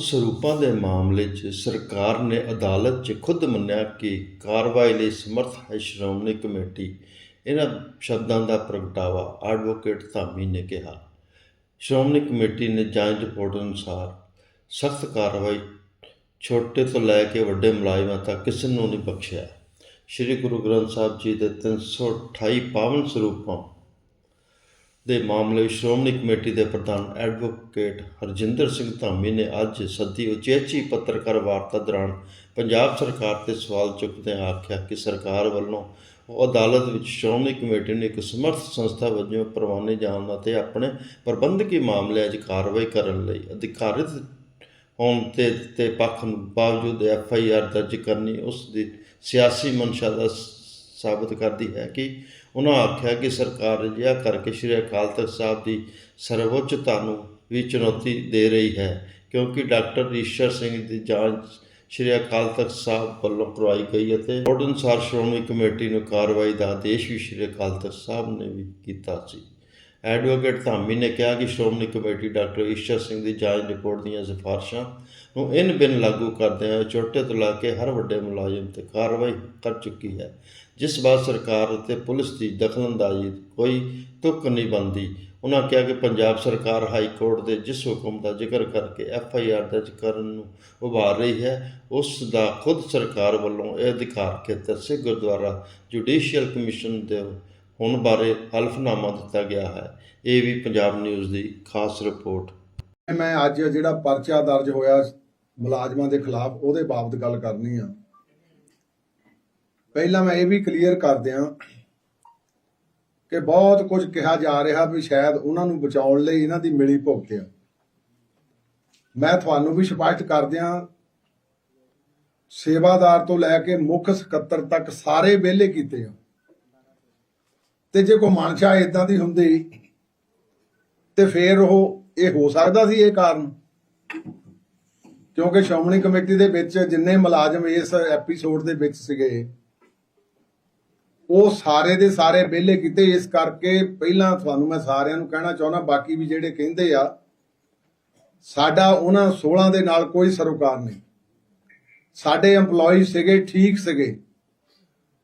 ਸਰੂਪਾਂ ਦੇ ਮਾਮਲੇ 'ਚ ਸਰਕਾਰ ਨੇ ਅਦਾਲਤ 'ਚ ਖੁਦ ਮੰਨਿਆ ਕਿ ਕਾਰਵਾਈ ਲਈ ਸਮਰੱਥ ਹੈ ਸ਼੍ਰੋਮਣੀ ਕਮੇਟੀ। ਇਹਨਾਂ ਸ਼ਬਦਾਂ ਦਾ ਪ੍ਰਗਟਾਵਾ ਐਡਵੋਕੇਟ ਧਾਮੀ ਨੇ ਕਿਹਾ। ਸ਼੍ਰੋਮਣੀ ਕਮੇਟੀ ਨੇ ਜਾਂਚ ਰਿਪੋਰਟ ਅਨੁਸਾਰ ਸਖਤ ਕਾਰਵਾਈ ਛੋਟੇ ਤੋਂ ਲੈ ਕੇ ਵੱਡੇ ਮੁਲਾਜ਼ਮਾਂ ਤੱਕ ਕਿਸੇ ਨੂੰ ਨਹੀਂ ਬਖਸ਼ਿਆ। ਸ੍ਰੀ ਗੁਰੂ ਗ੍ਰੰਥ ਸਾਹਿਬ ਜੀ ਦੇ 328 ਪਾਵਨ ਸਰੂਪਾਂ ਦੇ ਮਾਮਲੇ ਸ਼੍ਰੋਮਣੀ ਕਮੇਟੀ ਦੇ ਪ੍ਰਧਾਨ ਐਡਵੋਕੇਟ ਹਰਜਿੰਦਰ ਸਿੰਘ ਧਾਮੀ ਨੇ ਅੱਜ ਸੱਦੀ ਉਚੇਚੀ ਪੱਤਰਕਾਰ ਵਾਰਤਾ ਦੌਰਾਨ ਪੰਜਾਬ ਸਰਕਾਰ ਤੇ ਸਵਾਲ ਚੁੱਕਦਿਆਂ ਆਖਿਆ ਕਿ ਸਰਕਾਰ ਵੱਲੋਂ ਉਹ ਅਦਾਲਤ ਵਿੱਚ ਸ਼੍ਰੋਮਣੀ ਕਮੇਟੀ ਨੂੰ ਇੱਕ ਸਮਰਥ ਸੰਸਥਾ ਵਜੋਂ ਪ੍ਰਵਾਨੇ ਜਾਣ ਅਤੇ ਆਪਣੇ ਪ੍ਰਬੰਧਕੀ ਮਾਮਲਿਆਂ 'ਚ ਕਾਰਵਾਈ ਕਰਨ ਲਈ ਅਧਿਕਾਰਿਤ ਹੋਣ ਤੇ ਤੇ ਪੱਖ ਨੂੰ ਬਾਵਜੂਦ ਐਫ ਆਈ ਆਰ ਦਰਜ ਕਰਨੀ ਉਸ ਦੀ ਸਿਆਸੀ ਮਨਸ਼ਾ ਦਾ ਸਾਬਤ ਕਰਦੀ ਹੈ ਕਿ ਉਹਨਾਂ ਆਖਿਆ ਕਿ ਸਰਕਾਰ ਅਜਿਹਾ ਕਰਕੇ ਸ਼੍ਰੀ ਅਕਾਲ ਤਖਤ ਸਾਹਿਬ ਦੀ ਸਰਵਉੱਚਤਾ ਨੂੰ ਵੀ ਚੁਣੌਤੀ ਦੇ ਰਹੀ ਹੈ, ਕਿਉਂਕਿ ਡਾਕਟਰ ਈਸ਼ਰ ਸਿੰਘ ਦੀ ਜਾਂਚ ਸ਼੍ਰੀ ਅਕਾਲ ਤਖਤ ਸਾਹਿਬ ਵੱਲੋਂ ਕਰਵਾਈ ਗਈ ਅਤੇ ਰਿਪੋਰਟ ਅਨੁਸਾਰ ਸ਼੍ਰੋਮਣੀ ਕਮੇਟੀ ਨੂੰ ਕਾਰਵਾਈ ਦਾ ਆਦੇਸ਼ ਵੀ ਸ਼੍ਰੀ ਅਕਾਲ ਤਖਤ ਸਾਹਿਬ ਨੇ ਵੀ ਕੀਤਾ ਸੀ। ਐਡਵੋਕੇਟ ਧਾਮੀ ਨੇ ਕਿਹਾ ਕਿ ਸ਼੍ਰੋਮਣੀ ਕਮੇਟੀ ਡਾਕਟਰ ਈਸ਼ਰ ਸਿੰਘ ਦੀ ਜਾਂਚ ਰਿਪੋਰਟ ਦੀਆਂ ਸਿਫਾਰਸ਼ਾਂ ਨੂੰ ਇਨ ਬਿਨ ਲਾਗੂ ਕਰਦਿਆਂ ਛੋਟੇ ਤੋਂ ਲਾ ਕੇ ਹਰ ਵੱਡੇ ਮੁਲਾਜ਼ਮ ਤੇ ਕਾਰਵਾਈ ਕਰ ਚੁੱਕੀ ਹੈ। ਜਿਸ ਬਾਅਦ ਸਰਕਾਰ ਅਤੇ ਪੁਲਿਸ ਦੀ ਦਖਲਅੰਦਾਜ਼ੀ ਕੋਈ ਤੁਕ ਨਹੀਂ ਬਣਦੀ ਉਹਨਾਂ ਕਿਹਾ ਕਿ ਪੰਜਾਬ ਸਰਕਾਰ ਹਾਈ ਕੋਰਟ ਦੇ ਜਿਸ ਹੁਕਮ ਦਾ ਜ਼ਿਕਰ ਕਰਕੇ ਐਫ ਆਈ ਆਰ ਦਰਜ ਕਰਨ ਨੂੰ ਉਭਾਰ ਰਹੀ ਹੈ, ਉਸ ਦਾ ਖੁਦ ਸਰਕਾਰ ਵੱਲੋਂ ਇਹ ਅਧਿਕਾਰ ਖੇਤਰ ਸਿੱਖ ਗੁਰਦੁਆਰਾ ਜੁਡੀਸ਼ੀਅਲ ਕਮਿਸ਼ਨ ਦੇ ਹੁਣ ਬਾਰੇ ਹਲਫਨਾਮਾ ਦਿੱਤਾ ਗਿਆ ਹੈ। ਇਹ ਵੀ ਪੰਜਾਬ ਨਿਊਜ਼ ਦੀ ਖਾਸ ਰਿਪੋਰਟ। ਮੈਂ ਅੱਜ ਜਿਹੜਾ ਪਰਚਾ ਦਰਜ ਹੋਇਆ ਮੁਲਾਜ਼ਮਾਂ ਦੇ ਖਿਲਾਫ, ਉਹਦੇ ਬਾਬਤ ਗੱਲ ਕਰਨੀ ਆ। ਪਹਿਲਾਂ ਮੈਂ ਇਹ ਵੀ ਕਲੀਅਰ ਕਰ ਦਿਆਂ ਕਿ ਬਹੁਤ ਕੁਝ ਕਿਹਾ ਜਾ ਰਿਹਾ ਵੀ ਸ਼ਾਇਦ ਉਹਨਾਂ ਨੂੰ ਬਚਾਉਣ ਲਈ ਇਹਨਾਂ ਦੀ ਮਿਲੀ ਭੁਗਤ ਆ। ਮੈਂ ਤੁਹਾਨੂੰ ਵੀ ਸਪਸ਼ਟ ਕਰ ਦਿਆਂ ਸੇਵਾਦਾਰ ਤੋਂ ਲੈ ਕੇ ਮੁੱਖ ਸਕੱਤਰ ਤੱਕ ਸਾਰੇ ਵਿਹਲੇ ਕੀਤੇ ਆ। ਤੇ ਜੇ ਕੋਈ ਮਨਸ਼ਾ ਇਦਾਂ ਦੀ ਹੁੰਦੀ ਤੇ ਫੇਰ ਉਹ ਇਹ ਹੋ ਸਕਦਾ ਸੀ ਇਹ ਕਾਰਨ। ਕਿਉਂਕਿ ਸ਼੍ਰੋਮਣੀ ਕਮੇਟੀ ਦੇ ਵਿੱਚ ਜਿੰਨੇ ਮੁਲਾਜ਼ਮ ਇਸ ਐਪੀਸੋਡ ਦੇ ਵਿੱਚ ਸੀਗੇ ਉਹ ਸਾਰੇ ਦੇ ਸਾਰੇ ਵਿਹਲੇ ਕੀਤੇ, ਇਸ ਕਰਕੇ ਪਹਿਲਾਂ ਤੁਹਾਨੂੰ ਮੈਂ ਸਾਰਿਆਂ ਨੂੰ ਕਹਿਣਾ ਚਾਹੁੰਦਾ, ਬਾਕੀ ਵੀ ਜਿਹੜੇ ਕਹਿੰਦੇ ਆ, ਸਾਡਾ ਉਹਨਾਂ 16 ਦੇ ਨਾਲ ਕੋਈ ਸਰੋਕਾਰ ਨਹੀਂ। ਸਾਡੇ EMPLOYEE ਸੀਗੇ, ਠੀਕ ਸੀਗੇ,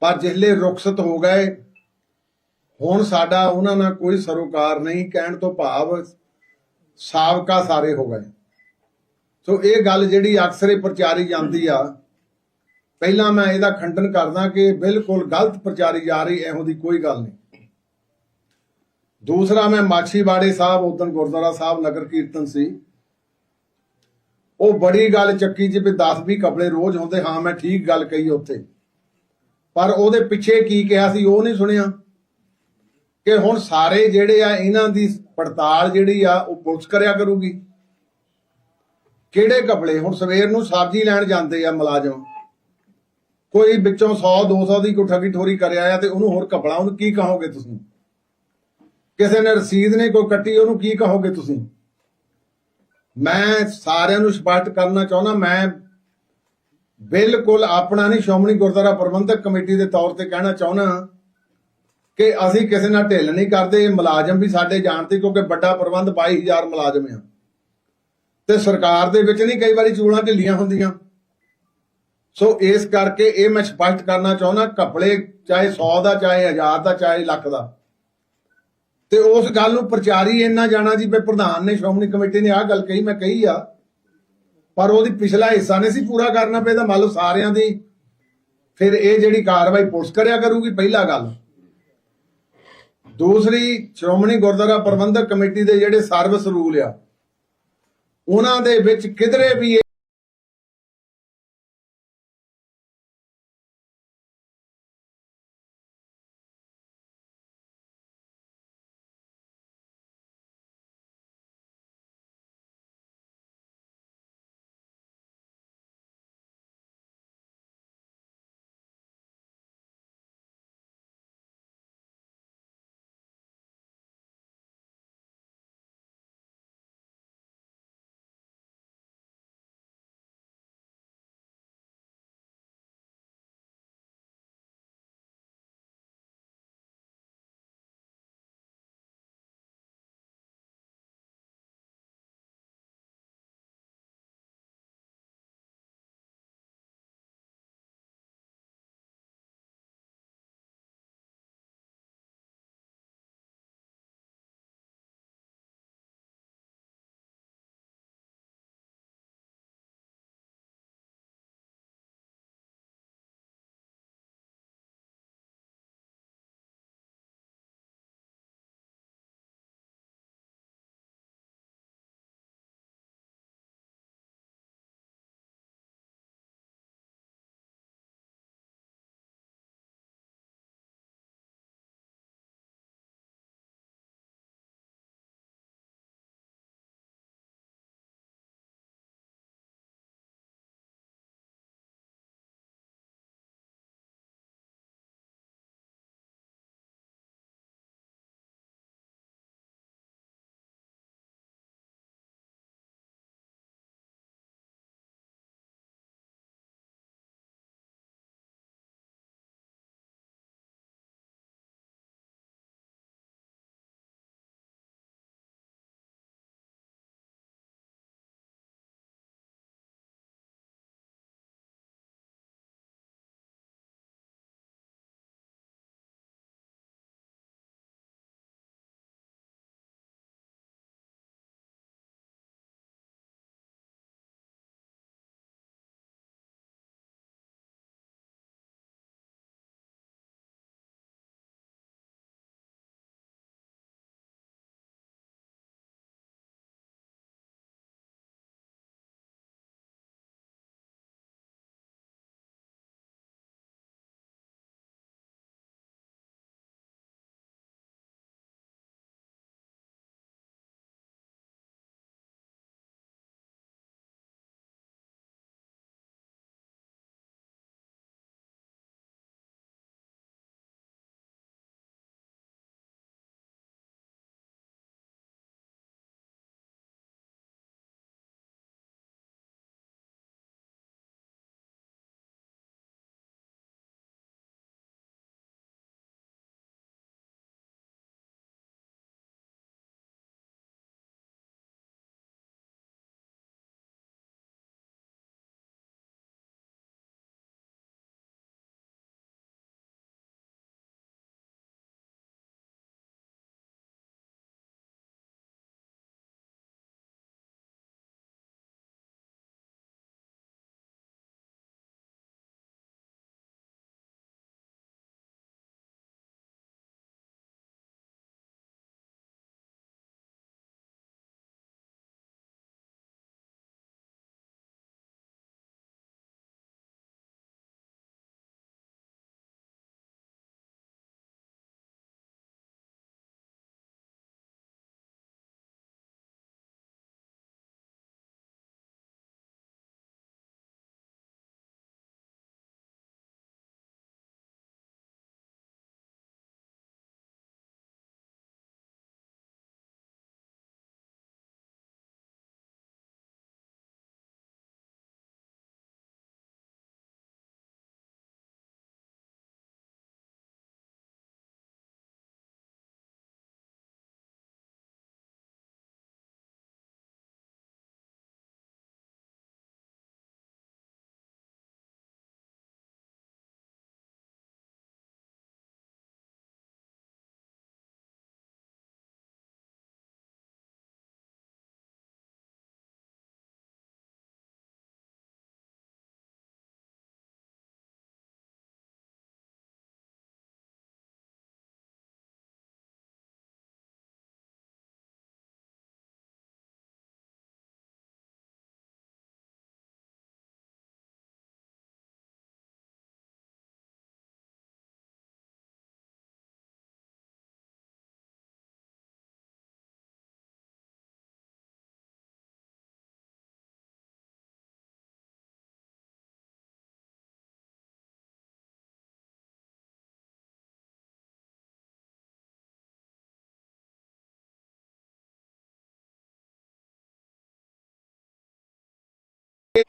ਪਰ ਜਿਹੜੇ ਰੁਖਸਤ ਹੋ ਗਏ, ਹੁਣ ਸਾਡਾ ਉਹਨਾਂ ਨਾਲ ਕੋਈ ਸਰੋਕਾਰ ਨਹੀਂ, ਕਹਿਣ ਤੋਂ ਭਾਵ ਸਾਬਕਾ ਸਾਰੇ ਹੋ ਗਏ। ਸੋ ਇਹ ਗੱਲ ਜਿਹੜੀ ਅਕਸਰ ਹੀ ਪ੍ਰਚਾਰੀ ਜਾਂਦੀ ਆ ਪਹਿਲਾਂ ਮੈਂ ਇਹਦਾ ਖੰਡਨ ਕਰਦਾ ਕਿ ਬਿਲਕੁਲ ਗਲਤ ਪ੍ਰਚਾਰੀ ਜਾ ਰਹੀ, ਇਹੋ ਦੀ ਕੋਈ ਗੱਲ ਨਹੀਂ। ਦੂਸਰਾ, ਮੈਂ ਮਾਛੀਵਾੜੇ ਸਾਹਿਬ ਉਦੋਂ ਗੁਰਦੁਆਰਾ ਸਾਹਿਬ ਨਗਰ ਕੀਰਤਨ ਸੀ। ਉਹ ਬੜੀ ਗੱਲ ਚੱਕੀ ਜੀ ਵੀ 10 20 ਕਪੜੇ ਰੋਜ਼ ਹੁੰਦੇ, ਹਾਂ, ਮੈਂ ਠੀਕ ਗੱਲ ਕਹੀ ਉੱਥੇ। ਪਰ ਉਹਦੇ ਪਿੱਛੇ ਕੀ ਕਿਹਾ ਸੀ, ਉਹ ਨਹੀਂ ਸੁਣਿਆ। ਕਿ ਹੁਣ ਸਾਰੇ ਜਿਹੜੇ ਆ, ਇਹਨਾਂ ਦੀ ਪੜਤਾਲ ਜਿਹੜੀ ਆ, ਉਹ ਪੁਲਿਸ ਕਰਿਆ ਕਰੂਗੀ। ਕਿਹੜੇ ਕਪੜੇ? ਹੁਣ ਸਵੇਰ ਨੂੰ ਸਬਜ਼ੀ ਲੈਣ ਜਾਂਦੇ ਆ ਮੁਲਾਜ਼ਮ। ਕੋਈ ਵਿੱਚੋਂ 100 200 ਦੀ ਕੋਈ ਠੱਗੀ ਠੋਰੀ ਕਰਿਆ ਆ ਤੇ ਉਹਨੂੰ ਹੋਰ ਕਪੜਾ ਉਹਨੂੰ ਕੀ ਕਹੋਗੇ ਤੁਸੀਂ? ਕਿਸੇ ਨੇ ਰਸੀਦ ਨਹੀਂ ਕੋਈ ਕੱਟੀ, ਉਹਨੂੰ ਕੀ ਕਹੋਗੇ ਤੁਸੀਂ? ਮੈਂ ਸਾਰਿਆਂ ਨੂੰ ਸਪਸ਼ਟ ਕਰਨਾ ਚਾਹੁੰਦਾ, ਮੈਂ ਬਿਲਕੁਲ ਆਪਣਾ ਨਹੀਂ, ਸ਼੍ਰੋਮਣੀ ਗੁਰਦੁਆਰਾ ਪ੍ਰਬੰਧਕ ਕਮੇਟੀ ਦੇ ਤੌਰ ਤੇ ਕਹਿਣਾ ਚਾਹੁੰਦਾ ਕਿ ਅਸੀਂ ਕਿਸੇ ਨਾਲ ਢਿੱਲ ਨਹੀਂ ਕਰਦੇ, ਇਹ ਮੁਲਾਜ਼ਮ ਵੀ ਸਾਡੇ ਜਾਣਦੇ ਕਿਉਂਕਿ ਵੱਡਾ ਪ੍ਰਬੰਧ 22000 ਮੁਲਾਜ਼ਮ ਆ। ਤੇ ਸਰਕਾਰ ਦੇ ਵਿੱਚ ਨਹੀਂ ਕਈ ਵਾਰੀ ਚੂਲਾਂ ਢਿੱਲੀਆਂ ਹੁੰਦੀਆਂ। ਸੋ ਇਸ ਕਰਕੇ ਇਹ ਮੈਂ ਸਪਸ਼ਟ ਕਰਨਾ ਚਾਹੁੰਦਾ ਕੱਪੜੇ ਚਾਹੇ 100 ਦਾ, ਚਾਹੇ 1000 ਦਾ, ਚਾਹੇ ਲੱਖ ਦਾ। ਤੇ ਉਸ ਗੱਲ ਨੂੰ ਪ੍ਰਚਾਰੀ ਇੰਨਾ ਜਾਣਾ ਜੀ, ਵੀ ਪ੍ਰਧਾਨ ਨੇ, ਸ਼੍ਰੋਮਣੀ ਕਮੇਟੀ ਨੇ ਆਹ ਗੱਲ ਕਹੀ, ਮੈਂ ਕਹੀ ਆ। ਪਰ ਉਹਦੀ ਪਿਛਲਾ ਹਿੱਸਾ ਨਹੀਂ ਸੀ ਪੂਰਾ ਕਰਨਾ ਪੈਦਾ ਮੰਨ ਲਓ ਸਾਰਿਆਂ ਦੀ ਫਿਰ ਇਹ ਜਿਹੜੀ ਕਾਰਵਾਈ ਪੁਲਿਸ ਕਰਿਆ ਕਰੂਗੀ, ਪਹਿਲਾ ਗੱਲ। ਦੂਸਰੀ, ਸ਼੍ਰੋਮਣੀ ਗੁਰਦੁਆਰਾ ਪ੍ਰਬੰਧਕ ਕਮੇਟੀ ਦੇ ਜਿਹੜੇ ਸਰਵਿਸ ਰੂਲ ਆ, ਉਹਨਾਂ ਦੇ ਵਿੱਚ ਕਿਧਰੇ ਵੀ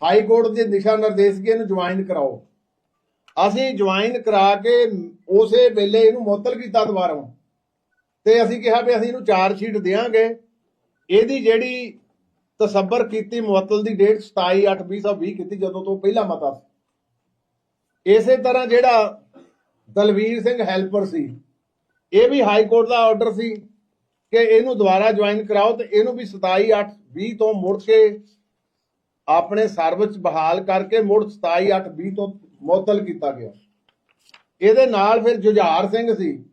ਹਾਈ ਕੋਰਟ ਦੇ ਦਿਸ਼ਾ ਨਿਰਦੇਸ਼ ਕੇ ਜੁਆਇਨ ਕਰਾਓ। ਅਸੀਂ ਜੁਆਇਨ ਕਰਾ ਕੇ ਉਸੇ ਵੇਲੇ ਇਹਨੂੰ ਮੁਅੱਤਲ ਕੀਤਾ ਦੁਬਾਰਾ। ਤੇ ਅਸੀਂ ਕਿਹਾ ਵੀ ਅਸੀਂ ਇਹਨੂੰ ਚਾਰਜ ਸ਼ੀਟ ਦੇਵਾਂਗੇ ਇਹਦੀ ਜਿਹੜੀ ਤਸੱਬਰ ਕੀਤੀ ਮੁਅੱਤਲ ਦੀ ਡੇਟ 27/8/2020 ਕੀਤੀ ਜਦੋਂ ਤੋਂ ਪਹਿਲਾ ਮਤਾ ਸੀ। ਇਸੇ ਤਰ੍ਹਾਂ ਜਿਹੜਾ ਦਲਵੀਰ ਸਿੰਘ ਹੈਲਪਰ ਸੀ, ਇਹ ਵੀ ਹਾਈ ਕੋਰਟ ਦਾ ਆਰਡਰ ਸੀ ਕਿ ਇਹਨੂੰ ਦੁਬਾਰਾ ਜੁਆਇਨ ਕਰਾਓ ਤੇ ਇਹਨੂੰ ਵੀ 27/8/20 ਤੋਂ ਮੁੜ ਕੇ ਆਪਣੇ ਸਰਵਿਸ ਬਹਾਲ ਕਰਕੇ ਮੁੜ 27/8/20 ਤੋਂ ਮੁਅੱਤਲ ਕੀਤਾ ਗਿਆ। ਇਹਦੇ ਨਾਲ ਫਿਰ ਜੁਝਾਰ ਸਿੰਘ ਸੀ।